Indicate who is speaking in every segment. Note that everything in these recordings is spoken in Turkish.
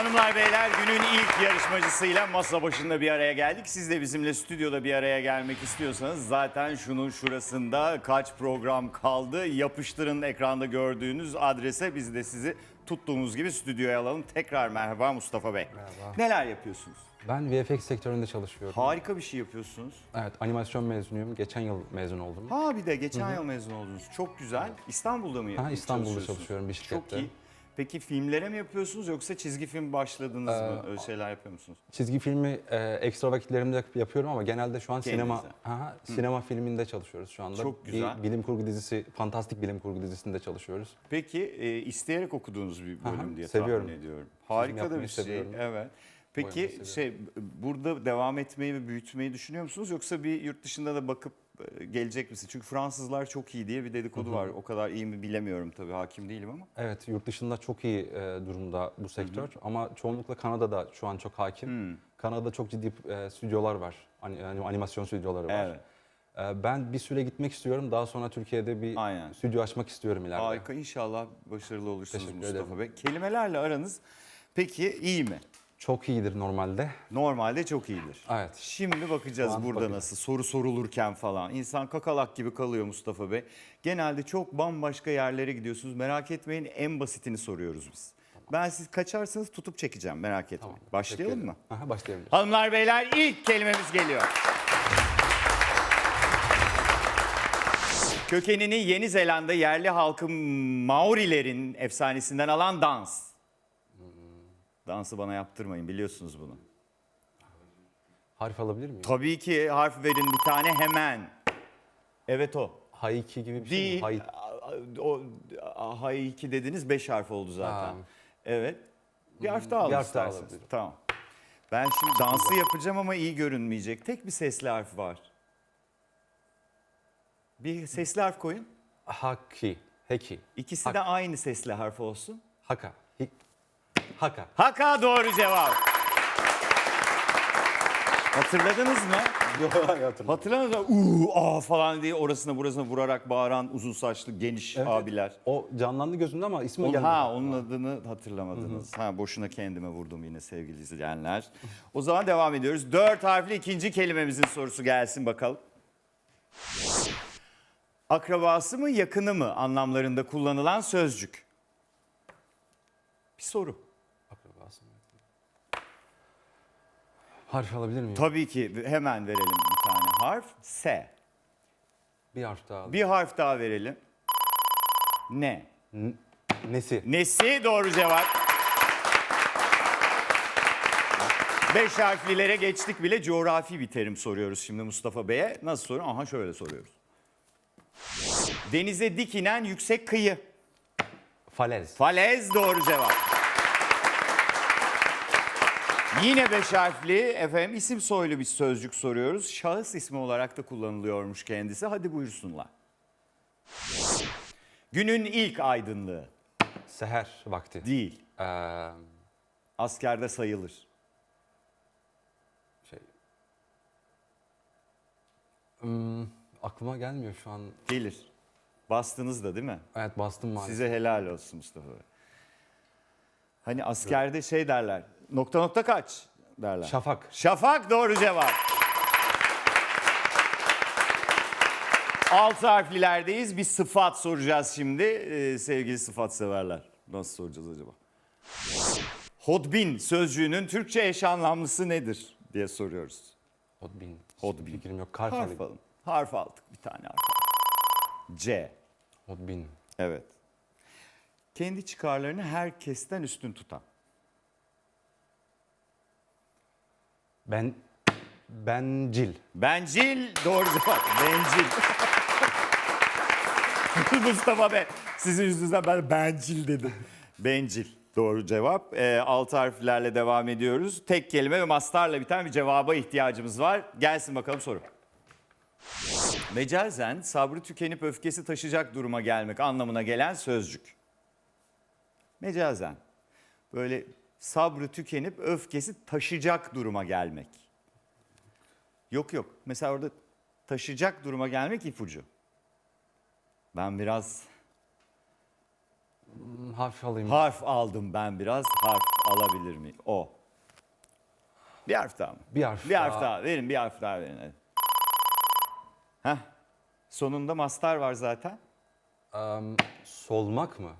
Speaker 1: Hanımlar beyler günün ilk yarışmacısıyla masa başında bir araya geldik. Siz de bizimle stüdyoda bir araya gelmek istiyorsanız zaten şunun şurasında kaç program kaldı yapıştırın ekranda gördüğünüz adrese biz de sizi tuttuğumuz gibi stüdyoya alalım. Tekrar merhaba Mustafa Bey.
Speaker 2: Merhaba.
Speaker 1: Neler yapıyorsunuz?
Speaker 2: Ben VFX sektöründe çalışıyorum.
Speaker 1: Harika bir şey yapıyorsunuz.
Speaker 2: Evet, animasyon mezunuyum. Geçen yıl mezun oldum.
Speaker 1: Ha bir de geçen yıl mezun oldunuz. Çok güzel. İstanbul'da mı
Speaker 2: Ha, İstanbul'da
Speaker 1: çalışıyorsunuz?
Speaker 2: çalışıyorum bir
Speaker 1: Çok
Speaker 2: şirkette.
Speaker 1: iyi. Peki filmlere mi yapıyorsunuz yoksa çizgi film başladınız
Speaker 2: Ee,
Speaker 1: mı? Öyle şeyler yapıyor musunuz?
Speaker 2: Çizgi filmi e, ekstra vakitlerimde yapıyorum ama genelde şu an sinema
Speaker 1: Kendinize.
Speaker 2: ha, sinema filminde çalışıyoruz şu anda.
Speaker 1: Çok güzel.
Speaker 2: Bir bilim kurgu dizisi, fantastik bilim kurgu dizisinde çalışıyoruz.
Speaker 1: Peki e, isteyerek okuduğunuz bir bölüm
Speaker 2: Aha,
Speaker 1: diye
Speaker 2: seviyorum.
Speaker 1: tahmin ediyorum. Harika da
Speaker 2: yapmayı
Speaker 1: bir şey.
Speaker 2: seviyorum.
Speaker 1: Evet. Peki şey burada devam etmeyi ve büyütmeyi düşünüyor musunuz yoksa bir yurt dışında da bakıp gelecek misiniz? Çünkü Fransızlar çok iyi diye bir dedikodu var. O kadar iyi mi bilemiyorum tabii hakim değilim ama.
Speaker 2: Evet, yurt dışında çok iyi e, durumda bu sektör ama çoğunlukla Kanada'da şu an çok hakim.
Speaker 1: Hmm.
Speaker 2: Kanada'da çok ciddi e, stüdyolar var. Yani animasyon stüdyoları var.
Speaker 1: Evet.
Speaker 2: E, ben bir süre gitmek istiyorum. Daha sonra Türkiye'de bir
Speaker 1: Aynen.
Speaker 2: stüdyo açmak istiyorum ileride.
Speaker 1: Harika inşallah başarılı olursunuz
Speaker 2: Teşekkür
Speaker 1: Mustafa
Speaker 2: ederim.
Speaker 1: Bey. Kelimelerle aranız peki iyi mi?
Speaker 2: Çok iyidir normalde.
Speaker 1: Normalde çok iyidir.
Speaker 2: Evet.
Speaker 1: Şimdi bakacağız
Speaker 2: Şu
Speaker 1: burada
Speaker 2: bakacağız.
Speaker 1: nasıl soru sorulurken falan. İnsan kakalak gibi kalıyor Mustafa Bey. Genelde çok bambaşka yerlere gidiyorsunuz. Merak etmeyin en basitini soruyoruz biz. Ben siz kaçarsanız tutup çekeceğim merak etmeyin.
Speaker 2: Tamam.
Speaker 1: Başlayalım mı?
Speaker 2: Aha, başlayabiliriz.
Speaker 1: Hanımlar beyler ilk kelimemiz geliyor. Kökenini Yeni Zelanda yerli halkı Maorilerin efsanesinden alan dans. Dansı bana yaptırmayın biliyorsunuz bunu.
Speaker 2: Harf alabilir miyim?
Speaker 1: Tabii ki harf verin bir tane hemen. Evet o.
Speaker 2: Haiki gibi bir şey
Speaker 1: Değil.
Speaker 2: mi? Hay-
Speaker 1: O hay iki dediniz beş harf oldu zaten.
Speaker 2: Ha.
Speaker 1: Evet. Bir harf daha alın
Speaker 2: Bir harf daha
Speaker 1: isterseniz.
Speaker 2: alabilirim.
Speaker 1: Tamam. Ben şimdi dansı yapacağım ama iyi görünmeyecek. Tek bir sesli harf var. Bir sesli harf koyun.
Speaker 2: Haki. Heki.
Speaker 1: İkisi de aynı sesli harf olsun.
Speaker 2: Haka. Haka.
Speaker 1: Haka doğru cevap. Hatırladınız mı? Hatırladınız mı? Uuu aa falan diye orasına burasına vurarak bağıran uzun saçlı geniş
Speaker 2: Evet.
Speaker 1: abiler.
Speaker 2: O canlandı gözümde ama ismi
Speaker 1: Onun,
Speaker 2: gelmedi.
Speaker 1: ha onun adını hatırlamadınız. Ha boşuna kendime vurdum yine sevgili izleyenler. O zaman devam ediyoruz. Dört harfli ikinci kelimemizin sorusu gelsin bakalım. Akrabası mı yakını mı anlamlarında kullanılan sözcük. Bir soru.
Speaker 2: Akrabası mı? Harf alabilir miyim?
Speaker 1: Tabii ki hemen verelim bir tane harf. S.
Speaker 2: Bir harf daha al.
Speaker 1: Bir harf daha verelim. Ne?
Speaker 2: Nesi?
Speaker 1: Nesi doğru cevap. Beş harflilere geçtik bile coğrafi bir terim soruyoruz şimdi Mustafa Bey'e. Nasıl soruyor? Aha şöyle soruyoruz. Denize dik inen yüksek kıyı.
Speaker 2: Falez.
Speaker 1: Falez doğru cevap. Yine beş harfli efendim isim soylu bir sözcük soruyoruz. Şahıs ismi olarak da kullanılıyormuş kendisi. Hadi buyursunlar. Günün ilk aydınlığı
Speaker 2: Seher vakti.
Speaker 1: değil.
Speaker 2: Ee,
Speaker 1: Askerde sayılır.
Speaker 2: şey. Hmm, aklıma gelmiyor şu an.
Speaker 1: Gelir. Bastınız da değil mi?
Speaker 2: Evet bastım maalesef.
Speaker 1: Size helal olsun Mustafa Bey. Hani askerde şey derler. Nokta nokta kaç derler.
Speaker 2: Şafak.
Speaker 1: Şafak doğru cevap. Altı harflilerdeyiz. Bir sıfat soracağız şimdi ee, sevgili sıfat severler. Nasıl soracağız acaba? Hodbin sözcüğünün Türkçe eş anlamlısı nedir diye soruyoruz.
Speaker 2: Hodbin.
Speaker 1: Hodbin.
Speaker 2: Fikrim yok. Harf
Speaker 1: Harf
Speaker 2: alayım.
Speaker 1: alın. Harf aldık bir tane harf. aldık. C.
Speaker 2: Hodbin.
Speaker 1: Evet. Kendi çıkarlarını herkesten üstün tutan.
Speaker 2: Ben bencil.
Speaker 1: Bencil doğru cevap. Bencil. Mustafa Bey sizin yüzünüzden ben bencil dedim. Bencil doğru cevap. Ee, altı harflerle devam ediyoruz. Tek kelime ve mastarla biten bir cevaba ihtiyacımız var. Gelsin bakalım soru. Mecazen sabrı tükenip öfkesi taşıyacak duruma gelmek anlamına gelen sözcük. Mecazen böyle sabrı tükenip öfkesi taşıyacak duruma gelmek. Yok yok. Mesela orada taşıyacak duruma gelmek ipucu. Ben biraz
Speaker 2: Hmm, Harf alayım.
Speaker 1: Harf aldım ben biraz. Harf alabilir miyim? O. Bir harf daha mı?
Speaker 2: Bir harf
Speaker 1: Bir harf
Speaker 2: daha.
Speaker 1: daha. Verin bir harf daha verin. hadi. Heh. Sonunda mastar var zaten.
Speaker 2: Em, solmak mı?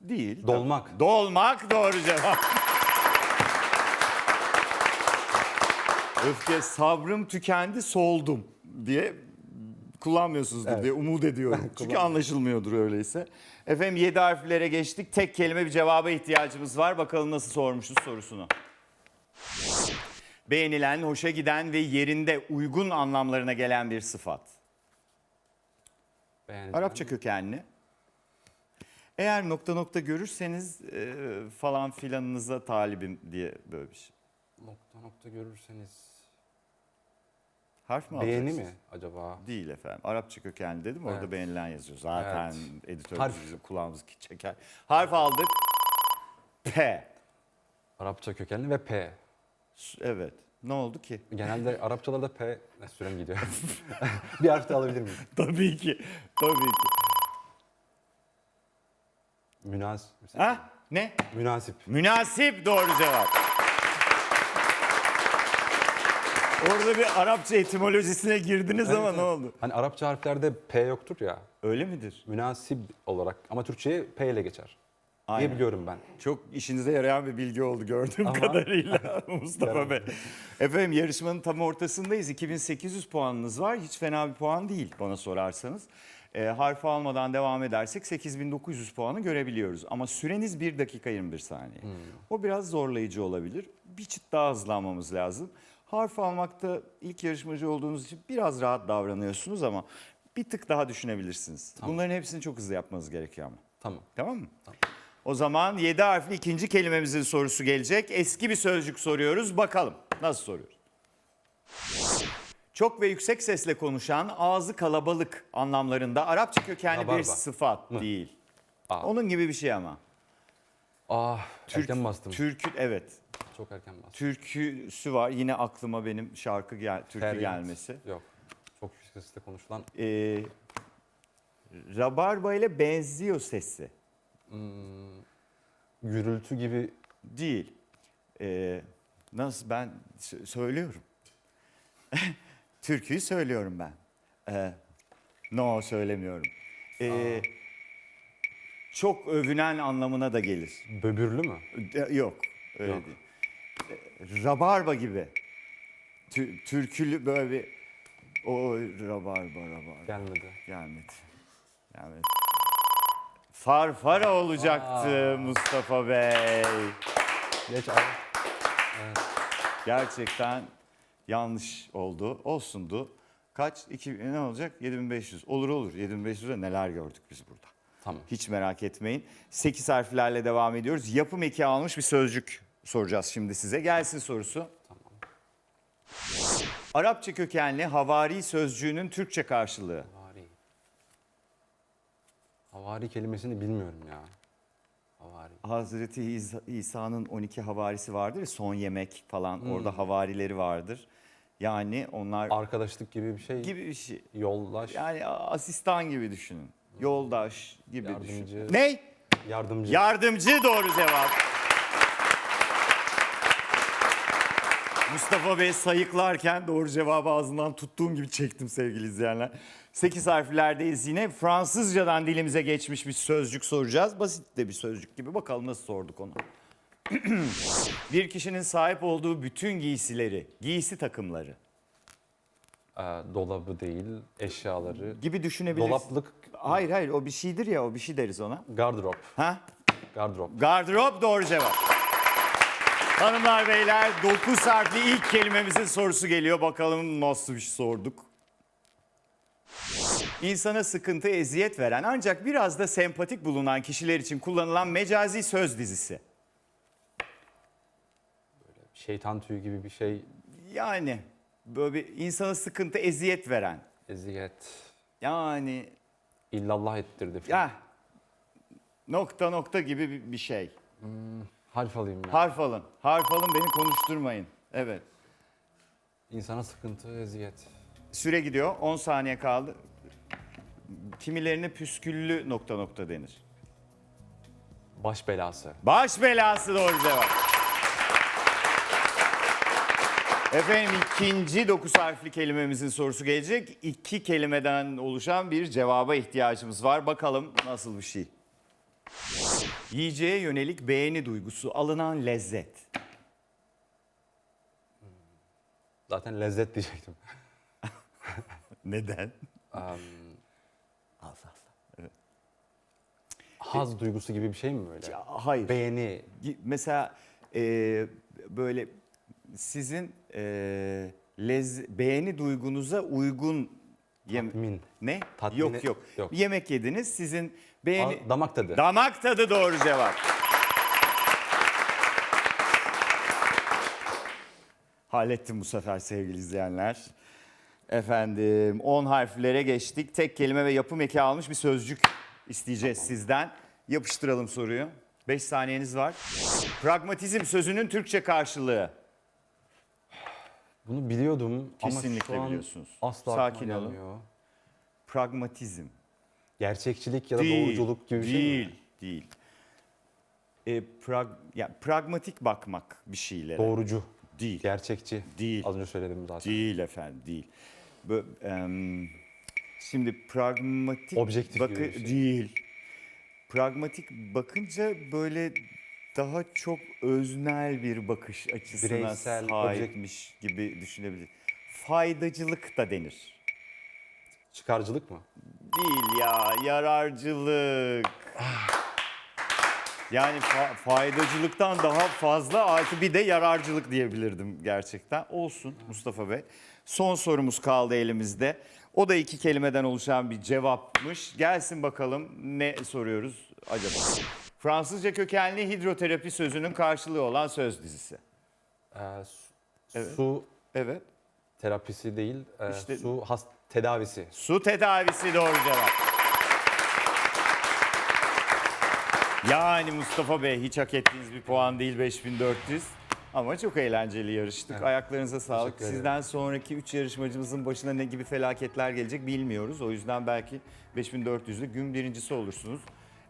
Speaker 1: Değil.
Speaker 2: Dolmak.
Speaker 1: Dolmak doğru cevap. Öfke sabrım tükendi soldum diye kullanmıyorsunuzdur
Speaker 2: Evet.
Speaker 1: diye umut ediyorum. Çünkü anlaşılmıyordur öyleyse. Efendim 7 harflere geçtik. Tek kelime bir cevaba ihtiyacımız var. Bakalım nasıl sormuşuz sorusunu. Beğenilen, hoşa giden ve yerinde uygun anlamlarına gelen bir sıfat.
Speaker 2: Beğendim.
Speaker 1: Arapça kökenli. Eğer nokta nokta görürseniz e, falan filanınıza talibim diye böyle bir şey.
Speaker 2: Nokta nokta görürseniz.
Speaker 1: Harf mi
Speaker 2: Beğeni
Speaker 1: alacaksınız?
Speaker 2: mi acaba?
Speaker 1: Değil efendim. Arapça kökenli dedim. Orada
Speaker 2: Evet.
Speaker 1: beğenilen yazıyor. Zaten editör
Speaker 2: Harf.
Speaker 1: bizim kulağımız çeker. Harf aldık. P.
Speaker 2: Arapça kökenli ve P.
Speaker 1: S- Evet. Ne oldu ki?
Speaker 2: Genelde Arapçalarda P... Ne sürem gidiyor. bir harf de alabilir miyim?
Speaker 1: Tabii ki. Tabii ki.
Speaker 2: Münasip.
Speaker 1: Ha? Ne?
Speaker 2: Münasip.
Speaker 1: Münasip doğru cevap. Orada bir Arapça etimolojisine girdiniz ama ne oldu?
Speaker 2: Hani Arapça harflerde P yoktur ya.
Speaker 1: Öyle midir?
Speaker 2: Münasip olarak ama Türkçe'ye P ile geçer.
Speaker 1: Aynen.
Speaker 2: Diye biliyorum ben.
Speaker 1: Çok işinize yarayan bir bilgi oldu gördüğüm
Speaker 2: Ama-
Speaker 1: kadarıyla Mustafa. Bey. Efendim yarışmanın tam ortasındayız. 2800 puanınız var. Hiç fena bir puan değil bana sorarsanız. E, harf almadan devam edersek 8900 puanı görebiliyoruz. Ama süreniz 1 dakika 21 saniye. O biraz zorlayıcı olabilir. Bir çıt daha hızlanmamız lazım. Harf almakta ilk yarışmacı olduğunuz için biraz rahat davranıyorsunuz ama bir tık daha düşünebilirsiniz. Bunların hepsini çok hızlı yapmanız gerekiyor ama.
Speaker 2: Tamam.
Speaker 1: Tamam mı? O zaman 7 harfli ikinci kelimemizin sorusu gelecek. Eski bir sözcük soruyoruz. Bakalım nasıl soruyoruz? Çok ve yüksek sesle konuşan, ağzı kalabalık anlamlarında Arapça kökenli bir
Speaker 2: Rabarba.
Speaker 1: sıfat
Speaker 2: Mı?
Speaker 1: değil.
Speaker 2: Aa.
Speaker 1: Onun gibi bir şey ama.
Speaker 2: Ah, erken bastım.
Speaker 1: Türkü evet.
Speaker 2: Çok erken bastım.
Speaker 1: Türküsü var. Yine aklıma benim şarkı gel, türkü
Speaker 2: Feryat.
Speaker 1: gelmesi.
Speaker 2: Yok. Çok yüksek sesle konuşulan
Speaker 1: Ee, rabarba ile benziyor sesi.
Speaker 2: gürültü gibi
Speaker 1: Değil. Ee, nasıl ben sö- söylüyorum. Türküyü söylüyorum ben. Ee, no söylemiyorum. Ee, çok övünen anlamına da gelir.
Speaker 2: böbürlü mü?
Speaker 1: De- yok öyle
Speaker 2: Yok.
Speaker 1: değil. Rabarba gibi. Tü- türkülü böyle bir o rabarba rabarba
Speaker 2: Gelmedi.
Speaker 1: gelmedi. Gelmedi. Farfara olacaktı Mustafa Bey.
Speaker 2: Geç abi.
Speaker 1: Gerçekten yanlış oldu. Olsundu. Kaç? İki, ne olacak? 7500. Olur olur. 7500'e neler gördük biz burada.
Speaker 2: Tamam.
Speaker 1: Hiç merak etmeyin. 8 harflerle devam ediyoruz. Yapım eki almış bir sözcük soracağız şimdi size. Gelsin sorusu. Arapça kökenli havari sözcüğünün Türkçe karşılığı.
Speaker 2: Havari. Havari kelimesini bilmiyorum ya. Havari.
Speaker 1: Hazreti İsa- İsa'nın 12 havarisi vardır ya son yemek falan orada havarileri vardır. Yani onlar
Speaker 2: Arkadaşlık gibi bir şey.
Speaker 1: gibi bir şey.
Speaker 2: Yoldaş.
Speaker 1: Yani asistan gibi düşünün. Yoldaş gibi
Speaker 2: Yardımcı.
Speaker 1: düşünün. Ne?
Speaker 2: Yardımcı.
Speaker 1: Yardımcı doğru cevap. Mustafa Bey sayıklarken doğru cevabı ağzından tuttuğum gibi çektim sevgili izleyenler. 8 harflerdeyiz yine. Fransızcadan dilimize geçmiş bir sözcük soracağız. Basit de bir sözcük gibi. Bakalım nasıl sorduk onu. bir kişinin sahip olduğu bütün giysileri, giysi takımları
Speaker 2: Ee, dolabı değil, eşyaları.
Speaker 1: gibi düşünebilirsiniz.
Speaker 2: Dolaplık,
Speaker 1: Hayır hayır o bir şeydir ya o bir şey deriz ona.
Speaker 2: gardırop.
Speaker 1: Ha?
Speaker 2: Gardırop.
Speaker 1: Gardırop doğru cevap. Hanımlar beyler 9 harfli ilk kelimemizin sorusu geliyor. Bakalım nasıl bir şey sorduk. İnsana sıkıntı, eziyet veren ancak biraz da sempatik bulunan kişiler için kullanılan mecazi söz dizisi.
Speaker 2: Şeytan tüyü gibi bir şey.
Speaker 1: Yani böyle bir insana sıkıntı, eziyet veren.
Speaker 2: Eziyet.
Speaker 1: Yani
Speaker 2: İllallah ettirdi falan.
Speaker 1: ya nokta nokta gibi bir- bir şey.
Speaker 2: Harf alayım ya.
Speaker 1: Harf alın. Harf alın beni konuşturmayın. Evet.
Speaker 2: İnsana sıkıntı, eziyet.
Speaker 1: Süre gidiyor. 10 saniye kaldı. Kimilerine püsküllü nokta nokta denir.
Speaker 2: Baş belası.
Speaker 1: Baş belası doğru cevap. Efendim ikinci dokuz harfli kelimemizin sorusu gelecek. İki kelimeden oluşan bir cevaba ihtiyacımız var. Bakalım nasıl bir şey. Yiyeceğe yönelik beğeni duygusu, alınan lezzet.
Speaker 2: Zaten lezzet diyecektim.
Speaker 1: Neden?
Speaker 2: Em,
Speaker 1: Az az.
Speaker 2: haz duygusu gibi bir şey mi böyle?
Speaker 1: Ya, Hayır.
Speaker 2: Beğeni.
Speaker 1: Mesela e, böyle sizin e, lez, beğeni duygunuza uygun yem-
Speaker 2: Tatmin.
Speaker 1: ne?
Speaker 2: Tatmini-
Speaker 1: yok yok.
Speaker 2: yok.
Speaker 1: Yemek yediniz. Sizin beğeni
Speaker 2: Aa, damak tadı.
Speaker 1: damak tadı doğru cevap. Hallettim bu sefer sevgili izleyenler. Efendim 10 harflere geçtik. Tek kelime ve yapım eki almış bir sözcük isteyeceğiz sizden. Yapıştıralım soruyu. 5 saniyeniz var. Pragmatizm sözünün Türkçe karşılığı.
Speaker 2: Bunu biliyordum
Speaker 1: Kesinlikle
Speaker 2: ama şu an
Speaker 1: biliyorsunuz.
Speaker 2: asla
Speaker 1: Sakin
Speaker 2: aklıma
Speaker 1: olun.
Speaker 2: gelmiyor.
Speaker 1: Pragmatizm.
Speaker 2: Gerçekçilik ya da
Speaker 1: Değil,
Speaker 2: doğruculuk gibi bir
Speaker 1: değil,
Speaker 2: şey mi?
Speaker 1: Değil, E, prag, ya, pragmatik bakmak bir şeylere.
Speaker 2: Doğrucu,
Speaker 1: Değil.
Speaker 2: gerçekçi.
Speaker 1: Değil.
Speaker 2: Az önce söyledim zaten.
Speaker 1: Değil efendim, değil. Bö- em, şimdi pragmatik
Speaker 2: Objektif gibi bir şey.
Speaker 1: değil. Pragmatik bakınca böyle daha çok öznel bir bakış açısına
Speaker 2: Bireysel,
Speaker 1: sahipmiş gibi düşünebilir. Faydacılık da denir.
Speaker 2: Çıkarcılık mı?
Speaker 1: Değil ya, yararcılık. Yani fa- faydacılıktan daha fazla artı bir de yararcılık diyebilirdim gerçekten. Olsun Mustafa Bey. Son sorumuz kaldı elimizde. O da iki kelimeden oluşan bir cevapmış. Gelsin bakalım ne soruyoruz acaba? Fransızca kökenli hidroterapi sözünün karşılığı olan söz dizisi.
Speaker 2: Ee, su,
Speaker 1: Evet.
Speaker 2: su
Speaker 1: Evet.
Speaker 2: terapisi değil, e,
Speaker 1: İşte-
Speaker 2: su has tedavisi.
Speaker 1: Su tedavisi doğru cevap. Yani Mustafa Bey hiç hak ettiğiniz bir puan değil 5400. Ama çok eğlenceli yarıştık. Ayaklarınıza sağlık.
Speaker 2: Ederim.
Speaker 1: Sizden sonraki 3 yarışmacımızın başına ne gibi felaketler gelecek bilmiyoruz. O yüzden belki 5400'lü gün birincisi olursunuz.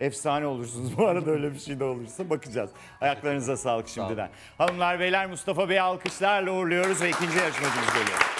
Speaker 1: Efsane olursunuz bu arada öyle bir şey de olursa bakacağız. Ayaklarınıza sağlık şimdiden. Hanımlar beyler Mustafa Bey'i alkışlarla uğurluyoruz ve ikinci yarışmacımız geliyor.